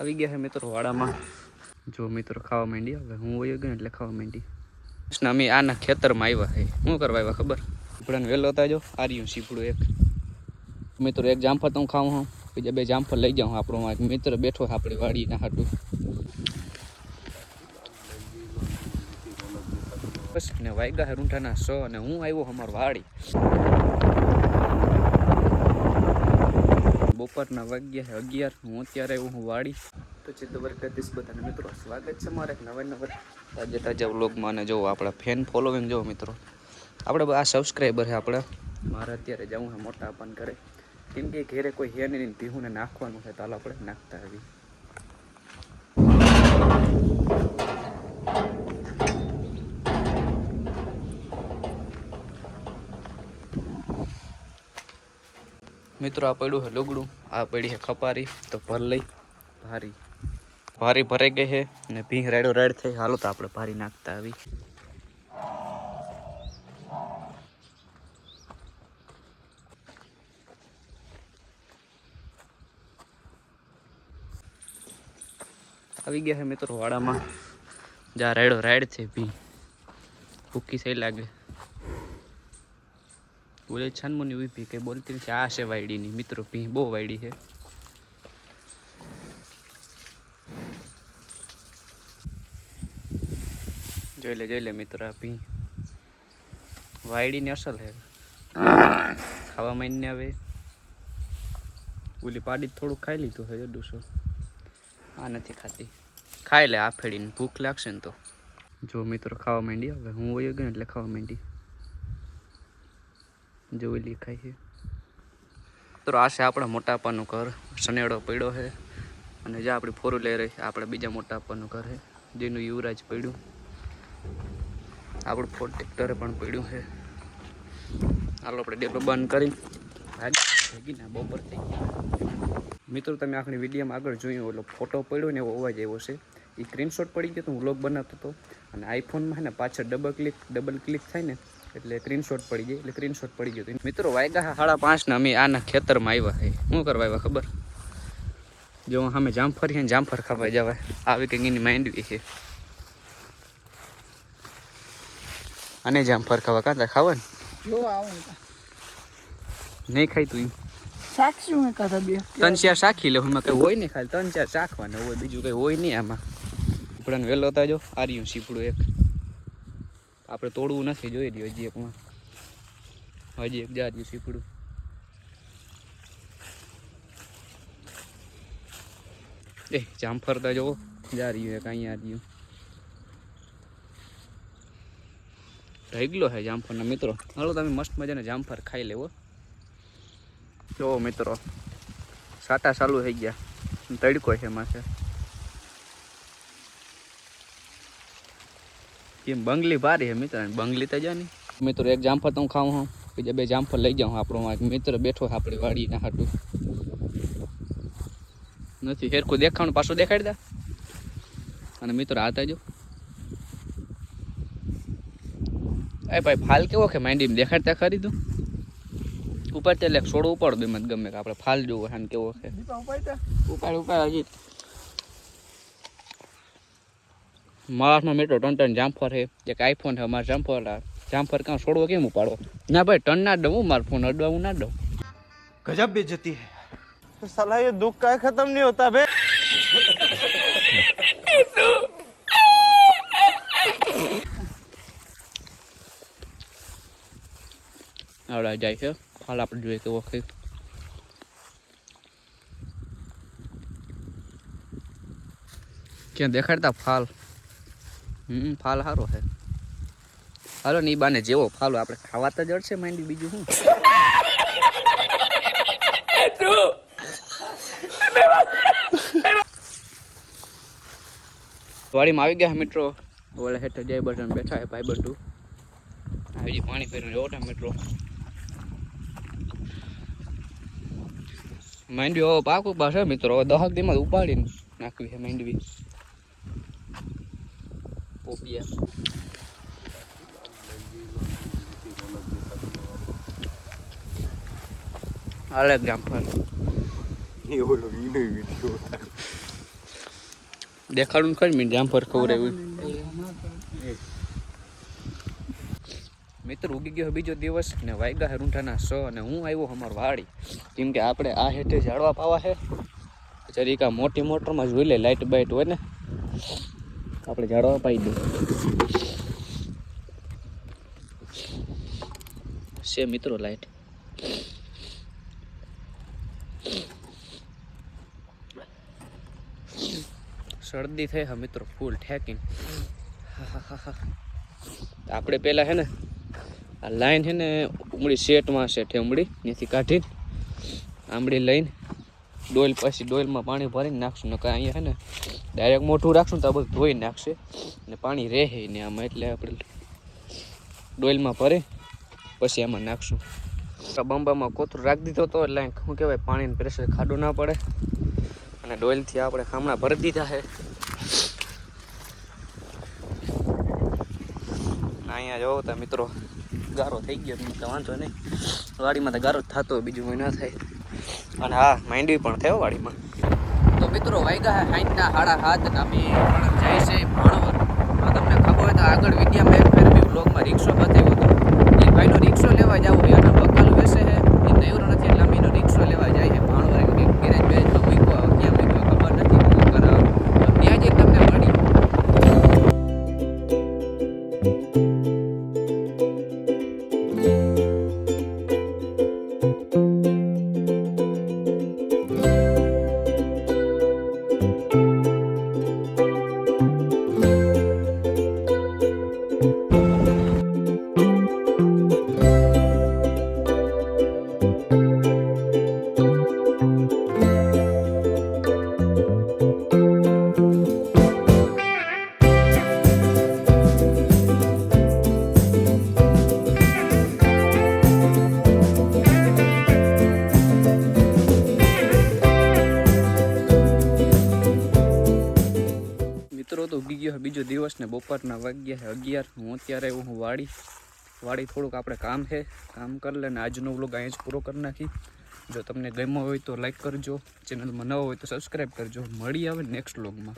આવી ગયા છે મિત્રો વાડામાં. જો મિત્રો ખાવા માંડી હવે હું વયો ગયો એટલે ખાવા માંડી. કૃષ્ણ, અમે આના ખેતરમાં આવ્યા છે. શું કરવા આવ્યા ખબર? ઉપડાને વહેલો હતા જો. આર્યું સીપડું એક. મિત્રો, એક જામફળ તો હું ખાઉં હું બીજા બે જામફળ લઈ જાઉં આપણો એક મિત્ર બેઠો આપણી વાડીના હાટું. બસ ને વાગ્યા રૂંઠાના સો અને હું આવ્યો અમાર વાડી. બપોરના વાગ્યા અગિયાર. હું અત્યારે હું વાડી. તો ચિત્ત વર્ગતીશ બધાને મિત્રો, સ્વાગત છે મારે નવા નવા તાજે તાજા વ્લોગમાં. અને જોવો આપણા ફેન ફોલોવિંગ જોવો મિત્રો, આપણે આ સબસ્ક્રાઈબર છે આપણે. મારે અત્યારે જવું છે મોટા આપણ કરે કેમ કે ઘેરે કોઈ હે નહીં, ભીહુને નાખવાનું છે, તો આપણે નાખતા આવી મિત્રો, આ પડ્યું છે લુગડું. આ પડી છે ખપારી. તો ભર લઈ. ભારી. ભારી ભરાઈ ગઈ છે ને ભીંગ રેડો રેડ થઈ હાલો તો આપણે ભારી નાખતા આવી. આવી ગયા છે મિત્રો વાડામાં. જા રાયડો રાઈડ છે ભી ભૂકી સહી લાગે. બોલે છનમુની ઊભી કઈ બોલતી નથી. આ છે વાયડીની. મિત્રો, ભી બહુ વાયડી છે. જોઈ લે જોઈ લે મિત્ર પી ભી. વાયડીની અસલ હે ખાવા માંડીને હવે ઓલી પાડી થોડુંક ખાઈ લીધું છે ડુસો આ નથી ખાતી. ખાઈ લે, આ ફેડીને. ભૂખ લાગશે ને તો. જો મિત્રો, ખાવા માંડી હવે. હું વયો ગયો એટલે ખાવા માંડી. જોઈ લી ખાઈ છે મિત્રો, આ છે આપણા મોટાપાનું ઘર. સનેડો પડ્યો છે. અને જે આપણી ફોર વ્હીલર છે, આપણે બીજા મોટાપાનું ઘર છે. જેનું યુવરાજ પડ્યું. આપણું ફોર ટ્રેક્ટરે પણ પડ્યું છે. હાલો, આપણે ડેલો બંધ કરી. ના બપોર થઈ ગયા. મિત્રો, તમે આખણી વિડીયોમાં આગળ જોયું ઓલો ફોટો પડ્યો ને એવો અવાજ આવ્યો છે. એ સ્ક્રીનશોટ પડી ગયો તો હું વ્લોગ બનાવતો હતો. અને આઈફોનમાં છે ને પાછળ ડબલ ક્લિક ડબલ ક્લિક થાય ને એટલે સ્ક્રીનશોટ પડી ગઈ એટલે સ્ક્રીનશોટ પડી ગયો તો મિત્રો વાગ્યા સાડા પાંચના અમે આના ખેતરમાં આવ્યા છે શું કરવા આવ્યા ખબર? જો અમે જામફર છે ને જામફર ખાવા જવાય. આવી કંઈક એની માંડવી છે. અને જામફર ખાવા કાંતા ખાવા ને? નહીં ખાઈ તું. સાક્ષી બે. ત્રણ ચાર શાખી લે એમાં કંઈ હોય નહીં ખાલી. ત્રણ ચાર શાખવાના હોય બીજું કઈ હોય નહીં આમાં. ઉપડાને વહેલો તાજો આર્યું સીપડું એક. આપણે તોડવું નથી, જોઈ રહ્યું હજી એકમાં હજી એક જાર્યું સીપડું એ જામફર તો જોવો. જાર્યું એક, અહીંયા રહ્યું. ઢગલો છે જામફળના મિત્રો. હાલો, તમે મસ્ત મજાને જામફળ ખાઈ લેવો. જો મિત્રો, સાટા ચાલુ થઈ ગયા. તડકો છે એમાં છે. એમ બંગલી ભારી હે મિત્ર બંગલી તો જાની. મિત્રો એક જામફળ તો હું ખાઉં હું બીજા બે જામફળ લઈ જાઉં આપણો એક મિત્ર બેઠો છે આપણી વાડીના હાટું. નથી હેરખું દેખાણ પાછું દેખાડી દે. અને મિત્રો આ જો. એ ભાઈ ફાલ કેવો કે માંડી દેખાડતા ખરી તું? ઉપર તે એટલે છોડો ઉપાડ બે મત ગમે કે આપણે ફાલ જોવો હાન કેવો છે. ઉપાડ ઉપાડ હજી મહારાષ્ટ્રમાં મેટ્રો ટન ટન જામફર છે એક આઈફોન છે અમારે જામફર જામફર કાં છોડવો કેમ ઉપાડો ના ભાઈ ટન ના દઉં મારો ફોન અડવાવું ના દઉં ગજબ બેજતી હે સલાહ એ દુઃખ કાંઈ ખતમ નહીં હોતા બે આવડા જાય છે હાલ આપણે જોઈએ કે ઓકે ક્યાં દેખાડતા ફાલ હમ, ફાલ સારો છે હાલો ની બાને જેવો ફાલો, આપણે ખાવા તો જડશે માંડી બીજું શું વાડીમાં આવી ગયા મિત્રો? ઓલે હેઠે જય બટન બેઠા હે ભાઈ બધું. આવી પાણી ફેરવીને ઓટા મિત્રો. માંડવી પાકું પાસે મિત્રો. દહક દીમાં ઉપાડીને નાખવી છે માંડવી. પોપિયા હાલે ગામ પર એવું લગી નહીં વીડિયો દેખાડું ખરી મિનિટ ગામ પર ખબર આવી મિત્ર ઉગી ગયો બીજો દિવસ ને વાયગા હે રૂંઠાના સો અને હું આવ્યો અમાર વાડી. કેમ કે આપણે આ હેઠે જાળવા પાવા છે. જરીકા મોટી મોટરમાં જોઈ લે લાઇટ બાઇટ હોય ને. આપણે ઝાડવા પાઈ દઉં. છે મિત્રો લાઈટ. શરદી થઈ હા મિત્રો ફૂલ ઠેકીને. આપણે પહેલાં હે ને, આ લાઈન છે ને ઉમળી શેટમાં છે ઠેમડી, ત્યાંથી કાઢીને, આંબળી લઈને ડોલ પછી ડોલમાં પાણી ભરીને નાખશું. નકર અહીંયા છે ને ડાયરેક્ટ મોટું રાખશું તો આ બધું ધોઈ નાખશે. ને પાણી રહે ને આમાં, એટલે આપણે ડોલમાં ભરી, પછી એમાં નાખશું. બંબામાં કોથરું રાખી દીધો તો એટલે શું કહેવાય, પાણીનું પ્રેશર ખાડું ના પડે. અને ડોલથી આપણે ખામણા ભરી દીધા છે. અહીંયા જોવો તા મિત્રો, ગારો થઈ ગયો વાંધો નહીં. વાડીમાં તો ગારો જ થતો બીજું કંઈ ના થાય. અને હા, માંડવી પણ થયો વાડીમાં. તો મિત્રો, વાયગા હાઈના હાડા હાથ અમે પણ જાય છે ભાણવર તમને ખબર હોય તો આગળ વિદ્યામાં એક તો ઉગી ગયો બીજો દિવસ ને બપોરના વાગ્યા છે. અગિયાર હું અત્યારે હું વાડી વાડી થોડુંક આપણે કામ છે. કામ કરી લે ને આજનો વ્લોગ અહીંયા જ પૂરો કરી નાખી. જો તમને ગમ્યો હોય તો લાઈક કરજો. ચેનલમાં નવો હોય તો સબસ્ક્રાઈબ કરજો. મળી આવે નેક્સ્ટ વ્લોગમાં.